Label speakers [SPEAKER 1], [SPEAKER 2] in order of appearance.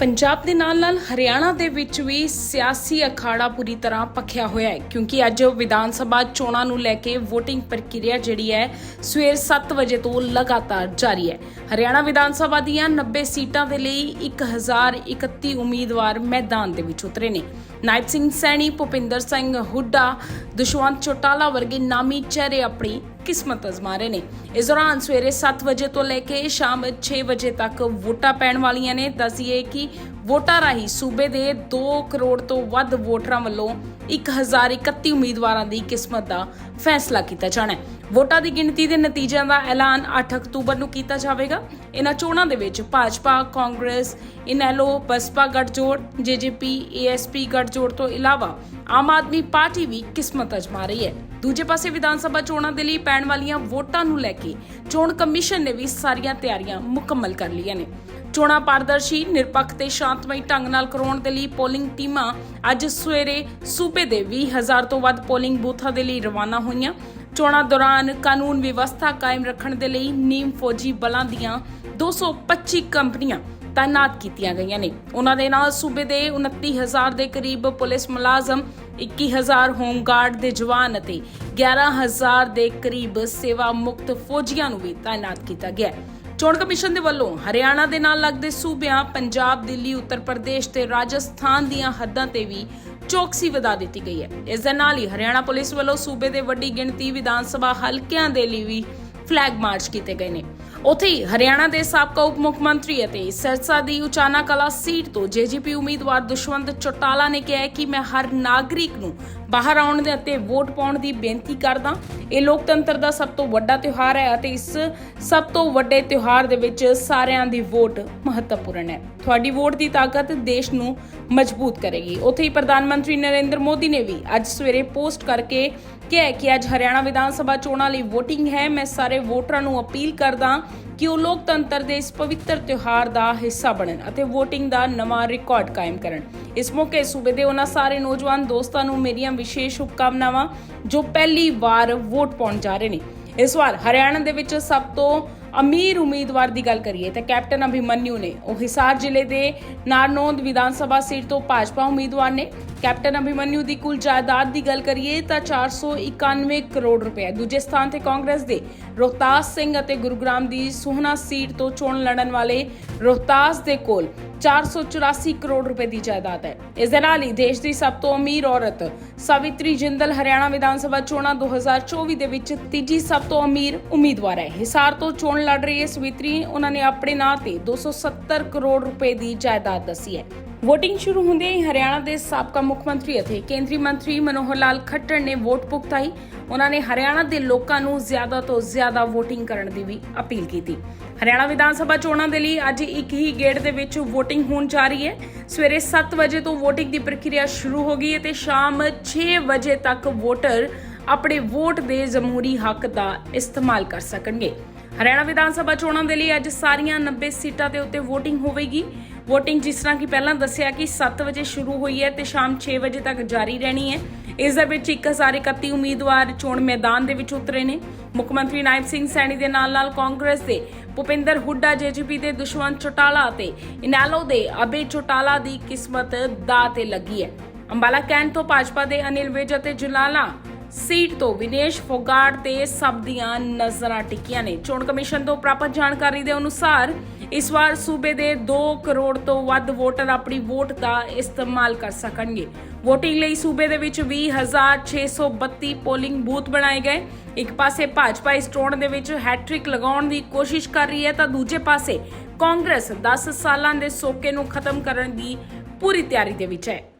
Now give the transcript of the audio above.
[SPEAKER 1] ਪੰਜਾਬ ਦੇ ਨਾਲ-ਨਾਲ ਹਰਿਆਣਾ ਦੇ ਵਿੱਚ ਵੀ ਸਿਆਸੀ ਅਖਾੜਾ ਪੂਰੀ ਤਰ੍ਹਾਂ ਪੱਖਿਆ ਹੋਇਆ ਹੈ, ਕਿਉਂਕਿ ਅੱਜ ਵਿਧਾਨ ਸਭਾ ਚੋਣਾਂ ਨੂੰ ਲੈ ਕੇ VOTING ਪ੍ਰਕਿਰਿਆ ਜਿਹੜੀ ਹੈ ਸਵੇਰ 7 ਵਜੇ ਤੋਂ ਲਗਾਤਾਰ ਜਾਰੀ ਹੈ। ਹਰਿਆਣਾ ਵਿਧਾਨ ਸਭਾ ਦੀਆਂ 90 ਸੀਟਾਂ ਦੇ ਲਈ 1031 ਉਮੀਦਵਾਰ ਮੈਦਾਨ ਦੇ ਵਿੱਚ ਉਤਰੇ ਨੇ। ਨਾਇਬ ਸਿੰਘ ਸੈਣੀ, ਭੁਪਿੰਦਰ ਸਿੰਘ ਹੁੱਡਾ, ਦੁਸ਼ਵੰਤ ਚੋਟਾਲਾ ਵਰਗੇ ਨਾਮੀ ਚਿਹਰੇ ਆਪਣੀ ਕਿਸਮਤ ਅਜ਼ਮਾ ਰਹੇ ਨੇ। ਇਸ ਦੌਰਾਨ ਸਵੇਰੇ 7 ਵਜੇ ਤੋਂ ਲੈ ਕੇ ਸ਼ਾਮ 6 ਵਜੇ ਤੱਕ ਵੋਟਾਂ ਪੈਣ ਵਾਲੀਆਂ ਨੇ। ਦੱਸੀਏ ਕਿ ਵੋਟਾਂ ਰਾਹੀਂ ਸੂਬੇ ਦੇ 2 ਕਰੋੜ ਤੋਂ ਵੱਧ ਵੋਟਰਾਂ ਵੱਲੋਂ 1031 ਉਮੀਦਵਾਰਾਂ ਦੀ ਕਿਸਮਤ ਦਾ ਫੈਸਲਾ ਕੀਤਾ ਜਾਣਾ ਹੈ। ਵੋਟਾਂ ਦੀ ਗਿਣਤੀ ਦੇ ਨਤੀਜਿਆਂ ਦਾ ਐਲਾਨ 8 ਅਕਤੂਬਰ ਨੂੰ ਕੀਤਾ ਜਾਵੇਗਾ। ਇਹਨਾਂ ਚੋਣਾਂ ਦੇ ਵਿੱਚ ਭਾਜਪਾ, ਕਾਂਗਰਸ, ਇਨੈਲੋ, ਬਸਪਾ ਗੱਠਜੋੜ, ਜੇਜੇਪੀ, ਏਐਸਪੀ ਗੱਠਜੋੜ ਤੋਂ ਇਲਾਵਾ ਆਮ ਆਦਮੀ ਪਾਰਟੀ ਵੀ ਕਿਸਮਤ ਅਜਮਾ ਰਹੀ ਹੈ। ਦੂਜੇ ਪਾਸੇ ਵਿਧਾਨ ਸਭਾ ਚੋਣਾਂ ਦੇ ਲਈ ਪੈਣ ਵਾਲੀਆਂ ਵੋਟਾਂ ਨੂੰ ਲੈ ਕੇ ਚੋਣ ਕਮਿਸ਼ਨ ਨੇ ਵੀ ਸਾਰੀਆਂ ਤਿਆਰੀਆਂ ਮੁਕੰਮਲ ਕਰ ਲਈਆਂ ਨੇ। ਚੋਣਾਂ ਪਾਰਦਰਸ਼ੀ, ਨਿਰਪੱਖ ਤੇ ਸ਼ਾਂਤਮਈ ਢੰਗ ਨਾਲ ਕਰਾਉਣ ਦੇ ਲਈ ਪੋਲਿੰਗ ਟੀਮਾਂ ਅੱਜ ਸਵੇਰੇ ਸੂਬੇ ਦੇ 20000 ਤੋਂ ਵੱਧ ਪੋਲਿੰਗ ਬੂਥਾਂ ਦੇ ਲਈ ਰਵਾਨਾ ਹੋਈਆਂ। ਚੋਣਾਂ ਦੌਰਾਨ ਕਾਨੂੰਨ ਵਿਵਸਥਾ ਕਾਇਮ ਰੱਖਣ ਦੇ ਲਈ ਨੀਮ ਫੌਜੀ ਬਲਾਂ ਦੀਆਂ 225 ਕੰਪਨੀਆਂ ਤਾਇਨਾਤ ਕੀਤੀਆਂ ਗਈਆਂ ਨੇ। ਉਹਨਾਂ ਦੇ ਨਾਲ ਸੂਬੇ ਦੇ 29000 ਦੇ ਕਰੀਬ ਪੁਲਿਸ ਮੁਲਾਜ਼ਮ 21000 ਹੋਮਗਾਰਡ ਦੇ ਜਵਾਨ ਅਤੇ 11000 ਦੇ ਕਰੀਬ ਸੇਵਾ ਮੁਕਤ ਫੌਜੀਆਂ ਨੂੰ ਵੀ ਤਾਇਨਾਤ ਕੀਤਾ ਗਿਆ ਹੈ। ਚੋਣ ਕਮਿਸ਼ਨ ਦੇ ਵੱਲੋਂ ਹਰਿਆਣਾ ਦੇ ਨਾਲ ਲੱਗਦੇ ਸੂਬਿਆਂ, ਪੰਜਾਬ, ਦਿੱਲੀ, ਉੱਤਰ ਪ੍ਰਦੇਸ਼ ਤੇ ਰਾਜਸਥਾਨ ਦੀਆਂ ਹੱਦਾਂ ਤੇ ਵੀ ਚੌਕਸੀ ਵਧਾ ਦਿੱਤੀ ਗਈ ਹੈ। ਇਸ ਦੇ ਨਾਲ ਹੀ ਹਰਿਆਣਾ ਪੁਲਿਸ ਵੱਲੋਂ ਸੂਬੇ ਦੇ ਵੱਡੀ ਗਿਣਤੀ ਵਿਧਾਨ ਸਭਾ ਹਲਕਿਆਂ ਦੇ ਲਈ ਵੀ ਫਲੈਗ ਮਾਰਚ ਕੀਤੇ ਗਏ ਨੇ। ਉੱਥੇ ਹੀ ਹਰਿਆਣਾ ਦੇ ਸਾਬਕਾ ਉਪ ਮੁੱਖ ਮੰਤਰੀ ਅਤੇ ਸਿਰਸਾ ਦੀ ਉਚਾਨਾ ਕਲਾ ਸੀਟ ਤੋਂ ਜੇਜੀਪੀ ਉਮੀਦਵਾਰ ਦੁਸ਼ਵੰਤ ਚੌਟਾਲਾ ਨੇ ਕਿਹਾ ਕਿ ਮੈਂ ਹਰ ਨਾਗਰਿਕ ਨੂੰ ਬਾਹਰ ਆਉਣ ਦੇ ਅਤੇ ਵੋਟ ਪਾਉਣ ਦੀ ਬੇਨਤੀ ਕਰਦਾ। ਇਹ ਲੋਕਤੰਤਰ ਦਾ ਸਭ ਤੋਂ ਵੱਡਾ ਤਿਉਹਾਰ ਹੈ ਅਤੇ ਇਸ ਸਭ ਤੋਂ ਵੱਡੇ ਤਿਉਹਾਰ ਦੇ ਵਿੱਚ ਸਾਰਿਆਂ ਦੀ ਵੋਟ ਮਹੱਤਵਪੂਰਨ ਹੈ। ਤੁਹਾਡੀ ਵੋਟ ਦੀ ਤਾਕਤ ਦੇਸ਼ ਨੂੰ ਮਜ਼ਬੂਤ ਕਰੇਗੀ। ਉੱਥੇ ਹੀ ਪ੍ਰਧਾਨ ਮੰਤਰੀ ਨਰਿੰਦਰ ਮੋਦੀ ਨੇ ਵੀ ਅੱਜ ਸਵੇਰੇ ਪੋਸਟ ਕਰਕੇ ਕਿਹਾ ਕਿ ਅੱਜ ਹਰਿਆਣਾ ਵਿਧਾਨ ਸਭਾ ਚੋਣਾਂ ਲਈ VOTING ਹੈ। ਮੈਂ ਸਾਰੇ ਵੋਟਰਾਂ ਨੂੰ ਅਪੀਲ ਕਰਦਾ ਕਿ ਉਹ ਲੋਕਤੰਤਰ ਦੇ ਇਸ ਪਵਿੱਤਰ ਤਿਉਹਾਰ ਦਾ ਹਿੱਸਾ ਬਣਨ ਅਤੇ VOTING ਦਾ ਨਵਾਂ ਰਿਕਾਰਡ ਕਾਇਮ ਕਰਨ। ਇਸ ਮੌਕੇ ਸੂਬੇ ਦੇ ਉਹਨਾਂ ਸਾਰੇ ਨੌਜਵਾਨ ਦੋਸਤਾਂ ਨੂੰ ਮੇਰੀਆਂ ਵਿਸ਼ੇਸ਼ ਸ਼ੁਭਕਾਮਨਾਵਾਂ, ਜੋ ਪਹਿਲੀ ਵਾਰ ਵੋਟ ਪਾਉਣ ਜਾ ਰਹੇ ਨੇ। ਇਸ ਵਾਰ ਹਰਿਆਣਾ ਦੇ ਵਿੱਚ ਸਭ ਤੋਂ ਅਮੀਰ ਉਮੀਦਵਾਰ ਦੀ ਗੱਲ ਕਰੀਏ ਤਾਂ ਕੈਪਟਨ ਅਭਿਮਨਿਊ ਨੇ ਉਹ ਹਿਸਾਰ ਜ਼ਿਲ੍ਹੇ ਦੇ ਨਾਰਨੌਂਦ ਵਿਧਾਨ ਸਭਾ ਸੀਟ ਤੋਂ ਭਾਜਪਾ ਉਮੀਦਵਾਰ ਨੇ। ਕੈਪਟਨ ਅਭਿਮਨਿਊ ਦੀ ਕੁੱਲ ਜਾਇਦਾਦ ਦੀ ਗੱਲ ਕਰੀਏ ਤਾਂ 491 ਕਰੋੜ ਰੁਪਏ। ਦੂਜੇ ਸਥਾਨ ਤੇ ਕਾਂਗਰਸ ਦੇ ਰੋਹਤਾਸ ਸਿੰਘ ਅਤੇ ਗੁਰੂਗ੍ਰਾਮ ਦੀ ਸੋਹਣਾ ਸੀਟ ਤੋਂ ਚੋਣ ਲੜਨ ਵਾਲੇ ਰੋਹਤਾਸ ਦੇ ਕੋਲ 484 ਕਰੋੜ ਰੁਪਏ ਦੀ ਜਾਇਦਾਦ ਹੈ। ਇਸ ਦੇ ਨਾਲ ਹੀ ਦੇਸ਼ ਦੀ ਸਭ ਤੋਂ ਅਮੀਰ ਔਰਤ ਸਾਵਿਤਰੀ ਜਿੰਦਲ ਹਰਿਆਣਾ ਵਿਧਾਨ ਸਭਾ ਚੋਣਾਂ 2024 ਦੇ ਵਿੱਚ ਤੀਜੀ ਸਭ ਤੋਂ ਅਮੀਰ ਉਮੀਦਵਾਰ ਹੈ। ਹਿਸਾਰ ਤੋਂ ਚੋਣ ਲੜ ਰਹੀ ਹੈ ਸਵਿਤਰੀ। ਉਹਨਾਂ ਨੇ ਆਪਣੇ ਨਾਂ ਤੇ 270 ਕਰੋੜ ਰੁਪਏ ਦੀ ਜਾਇਦਾਦ ਦੱਸੀ ਹੈ। VOTING ਸ਼ੁਰੂ ਹੁੰਦੇ ਹੀ ਹਰਿਆਣਾ ਦੇ ਸਾਬਕਾ ਮੁੱਖ ਮੰਤਰੀ ਅਤੇ ਕੇਂਦਰੀ ਮੰਤਰੀ ਮਨੋਹਰ ਲਾਲ ਖੱਟੜ ਨੇ ਵੋਟ ਪੁਗਤਾਈ ਉਹਨਾਂ ਨੇ ਹਰਿਆਣਾ ਦੇ ਲੋਕਾਂ ਨੂੰ ਜ਼ਿਆਦਾ ਤੋਂ ਜ਼ਿਆਦਾ VOTING ਕਰਨ ਦੀ ਵੀ ਅਪੀਲ ਕੀਤੀ। ਹਰਿਆਣਾ ਵਿਧਾਨ ਸਭਾ ਚੋਣਾਂ ਦੇ ਲਈ ਅੱਜ ਇੱਕ ਹੀ ਗੇੜ ਦੇ ਵਿੱਚ ਵੋਟਿੰਗ ਹੋਣ ਜਾ ਰਹੀ ਹੈ। ਸਵੇਰੇ 7 ਵਜੇ ਤੋਂ ਵੋਟਿੰਗ ਦੀ ਪ੍ਰਕਿਰਿਆ ਸ਼ੁਰੂ ਹੋ ਗਈ ਹੈ ਤੇ ਸ਼ਾਮ 6 ਵਜੇ ਤੱਕ ਵੋਟਰ ਆਪਣੇ ਵੋਟ ਦੇ ਜਮਹੂਰੀ ਹੱਕ ਦਾ ਇਸਤੇਮਾਲ ਕਰ ਸਕਣਗੇ। ਹਰਿਆਣਾ ਵਿਧਾਨ ਸਭਾ ਚੋਣਾਂ ਦੇ ਲਈ ਅੱਜ ਸਾਰੀਆਂ 90 ਸੀਟਾਂ ਦੇ ਉੱਤੇ VOTING ਹੋਵੇਗੀ। VOTING ਜਿਸ ਤਰ੍ਹਾਂ ਕਿ ਪਹਿਲਾਂ ਦੱਸਿਆ ਕਿ 7 ਵਜੇ ਸ਼ੁਰੂ ਹੋਈ ਹੈ ਤੇ ਸ਼ਾਮ 6 ਵਜੇ ਤੱਕ ਜਾਰੀ ਰਹਿਣੀ ਹੈ। ਇਸ ਦੇ ਵਿੱਚ 1031 ਉਮੀਦਵਾਰ ਚੋਣ ਮੈਦਾਨ ਦੇ ਵਿੱਚ ਉਤਰੇ ਨੇ। ਮੁੱਖ ਮੰਤਰੀ ਨਾਇਬ ਸਿੰਘ ਸੈਣੀ ਦੇ ਨਾਲ ਨਾਲ ਕਾਂਗਰਸ ਦੇ ਭੁਪਿੰਦਰ ਹੁੱਡਾ, ਜੇਜੀਪੀ ਦੇ ਦੁਸ਼ਵੰਤ ਚੋਟਾਲਾ ਅਤੇ ਇਨੈਲੋ ਦੇ ਅਬੇ ਚੋਟਾਲਾ ਦੀ ਕਿਸਮਤ ਦਾ ਤੇ ਲੱਗੀ ਹੈ। ਅੰਬਾਲਾ ਕੈਂਟ ਤੋਂ ਭਾਜਪਾ ਦੇ ਅਨਿਲ ਵਿਜ ਅਤੇ ਜੁਲਾਲਾ ਸੀਟ ਤੋਂ ਵਿਨੇਸ਼ ਫੋਗਾੜ ਤੇ ਸਭ ਦੀਆਂ ਨਜ਼ਰਾਂ ਟਿਕੀਆਂ ਨੇ। ਚੋਣ ਕਮਿਸ਼ਨ ਤੋਂ ਪ੍ਰਾਪਤ ਜਾਣਕਾਰੀ ਦੇ ਅਨੁਸਾਰ, ਇਸ ਵਾਰ ਸੂਬੇ ਦੇ 2 ਕਰੋੜ ਤੋਂ ਵੱਧ ਵੋਟਰ ਆਪਣੀ ਵੋਟ ਦਾ ਇਸਤੇਮਾਲ ਕਰ ਸਕਣਗੇ। VOTING ਲਈ ਸੂਬੇ ਦੇ ਵਿੱਚ 20632 ਪੋਲਿੰਗ ਬੂਥ ਬਣਾਏ ਗਏ। ਇੱਕ ਪਾਸੇ ਭਾਜਪਾ ਇਸ ਚੋਣ ਦੇ ਵਿੱਚ ਹੈਟ੍ਰਿਕ ਲਗਾਉਣ ਦੀ ਕੋਸ਼ਿਸ਼ ਕਰ ਰਹੀ ਹੈ ਤਾਂ ਦੂਜੇ ਪਾਸੇ ਕਾਂਗਰਸ 10 ਸਾਲਾਂ ਦੇ ਸੋਕੇ ਨੂੰ ਖਤਮ ਕਰਨ ਦੀ ਪੂਰੀ ਤਿਆਰੀ ਦੇ ਵਿੱਚ ਹੈ।